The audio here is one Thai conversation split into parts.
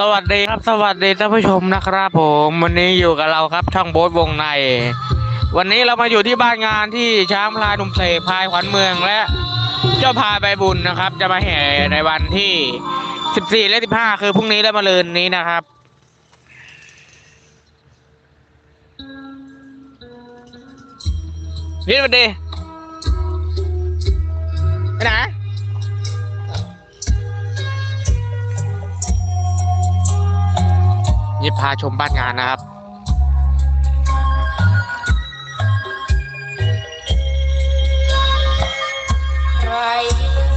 สวัสดีครับสวัสดีท่านผู้ชมนะครับผมวันนี้อยู่กับเราครับช่องโบ๊ทวงใน วันนี้เรามาอยู่ที่บ้านงานที่ช้างพลายหนุ่มเสกพายขวัญเมืองและ เจ้าพายใบบุญนะครับ จะมาแห่ในวันที่ 14 และ 15 คือพรุ่งนี้และมะรืนนี้นะครับพี่สวัสดีไปไหน นี่พาชมบ้านงานนะครับใคร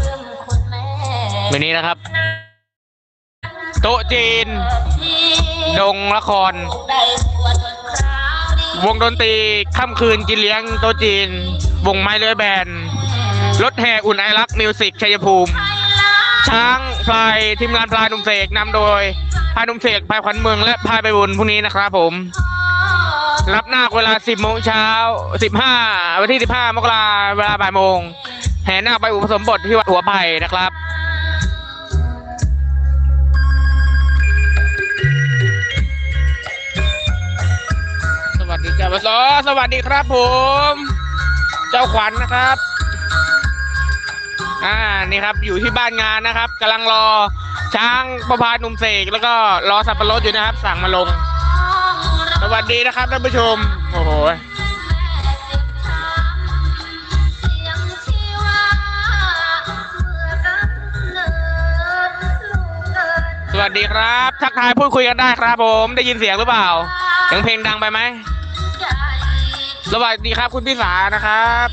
ลืมคุณแม่วันนี้นะครับ โต๊ะจีนที่ดงละครได้ปวดคราวนี้วงดนตรีค่ำคืนกินเลี้ยงโต๊ะจีน วงไม้เลื้อยแบนรถแห่อุ่นไอรักมิวสิกชัยภูมิ ช้างพลายทีมงานพลายหนุ่มเสกนำโดย พายนุ่มเสกพายขวัญเมืองและพายใบบุญพรุ่งนี้นะครับผม รับนาคเวลา 10โมงเช้า 15 วันที่ 15 มกราเวลาบ่ายโมง แห่นาคไปอุปสมบทที่วัดหัวไผ่นะครับสวัสดีจ้าบสสวัสดีครับผม เจ้าขวัญนะครับ อ่านี่ครับอยู่ที่บ้านงานนะครับกำลังรอ ช้างประพาหนุ่มเสกแล้วก็รอสับปะรดอยู่นะครับ สั่งมาลง สวัสดีนะครับท่านผู้ชม โอ้โหสวัสดีครับ ทักทายพูดคุยกันได้ครับผมได้ยินเสียงหรือเปล่าเสียงเพลงดังไปไหมสวัสดีครับคุณพี่สานะครับ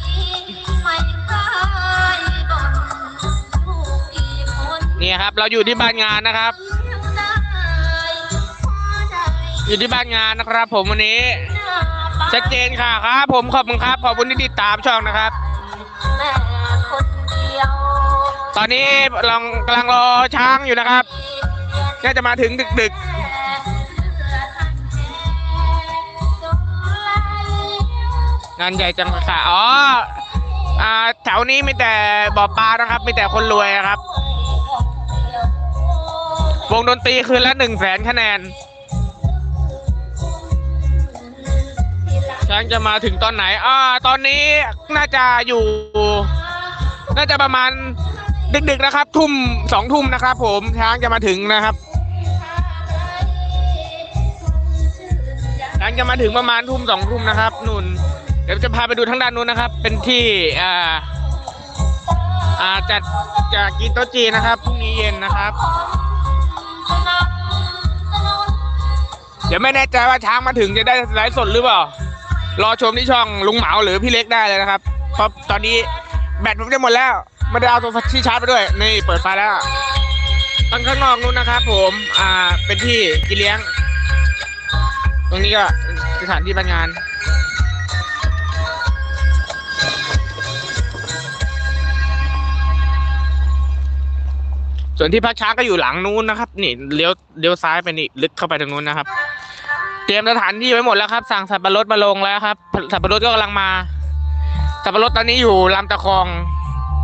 นี่ครับ เราอยู่ที่บ้านงานนะครับ อยู่ที่บ้านงานนะครับ ผมวันนี้ชัดเจนค่ะครับ ผมขอบคุณครับ ขอบคุณที่ติดตามช่องนะครับ ตอนนี้ลองกำลังรอช้างอยู่นะครับน่าจะมาถึงดึกๆงานใหญ่จังค่ะ อ๋อ อ่า แถวนี้มีแต่บ่อปลานะครับ มีแต่คนรวยนะครับ วงดนตรีคืนละหนึ่งแสนคะแนน ช้างจะมาถึงตอนไหน อ่า ตอนนี้น่าจะอยู่ น่าจะประมาณดึกๆนะครับ ทุ่มสองทุ่มนะครับ ผมช้างจะมาถึงนะครับ ช้างจะมาถึงประมาณทุ่มสองทุ่มนะครับนุ่น เดี๋ยวจะพาไปดูทางด้านนู้นนะครับ เป็นที่อ่าอ่าจัดจะกินโต๊ะจีนนะครับพรุ่งนี้เย็นนะครับ เดี๋ยวไม่แน่ใจว่าช้างมาถึงจะได้ไลฟ์สดหรือเปล่า รอชมที่ช่องลุงเหมาหรือพี่เล็กได้เลยนะครับเพราะตอนนี้แบตผมจะหมดแล้วไม่ได้เอาตัวที่ชาร์จไปด้วย นี่เปิดไฟแล้วทางข้างนอกนู้นนะครับผมอ่าเป็นที่กินเลี้ยง ตรงนี้ก็สถานที่บรรงานส่วนที่พักช้างก็อยู่หลังนู้นนะครับ นี่เลี้ยวเลี้ยวซ้ายไปนี่ลึกเข้าไปทางนู้นนะครับ ตรียมสถานที่ไว้หมดแล้วครับ สั่งสับปะรดมาลงแล้วครับ สับปะรดก็กำลังมา สับปะรดตอนนี้อยู่ลำตะคอง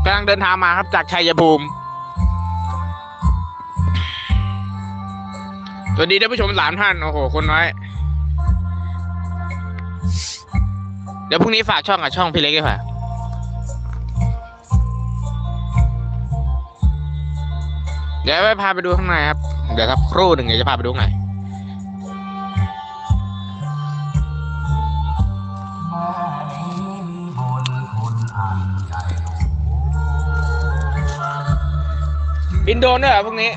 กำลังเดินทางมาครับจากชัยภูมิสวัสดีท่านผู้ชมสามท่าน โอ้โห คนน้อย เดี๋ยวพรุ่งนี้ฝากช่องกับช่องพี่เล็กด้วยค่ะเดี๋ยวไปพาไปดูข้างในครับ เดี๋ยวครับครู่หนึ่งเดี๋ยวจะพาไปดูข้างใน บินโดรนด้วยเหรอพรุ่งนี้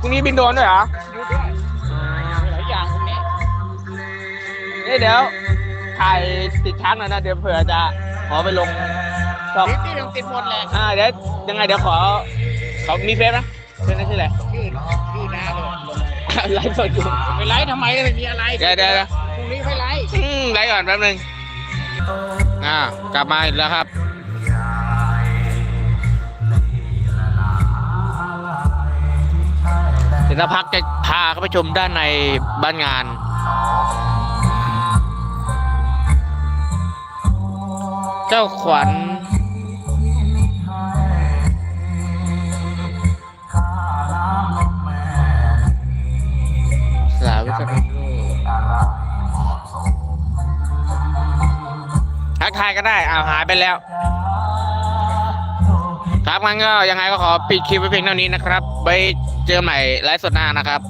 พรุ่งนี้บินโดรนด้วยเหรอหลายอย่างพรุ่งนี้นี่เดี๋ยวถ่ายติดช้างหน่อยนะเดี๋ยวเผื่อจะขอไปลงช่องติดติดติดหมดเลยอ่าเดี๋ยวยังไงเดี๋ยวขอเขามีเฟซนะเฟซนั่นชื่ออะไร ชื่อชื่อน้าเลยไลฟ์สดอยู่ไปไลฟ์ทำไมไม่มีอะไรเดี๋ยวเดี๋ยวเดี๋ยวพรุ่งนี้ค่อยไลฟ์ อืมไลฟ์ก่อนแป๊บนึงอ่ากลับมาอีกแล้วครับ ดี๋ยวสักพักจะพาเข้าไปชมด้านในบ้านงาน เจ้าขวัญจะจะทักทายก็ได้อ้าวหายไปแล้วครับงั้นก็ยังไงก็ขอปิดคลิปไว้เพียงเท่านี้นะครับไว้ เจอกันใหม่ไลฟ์สดหน้านะครับ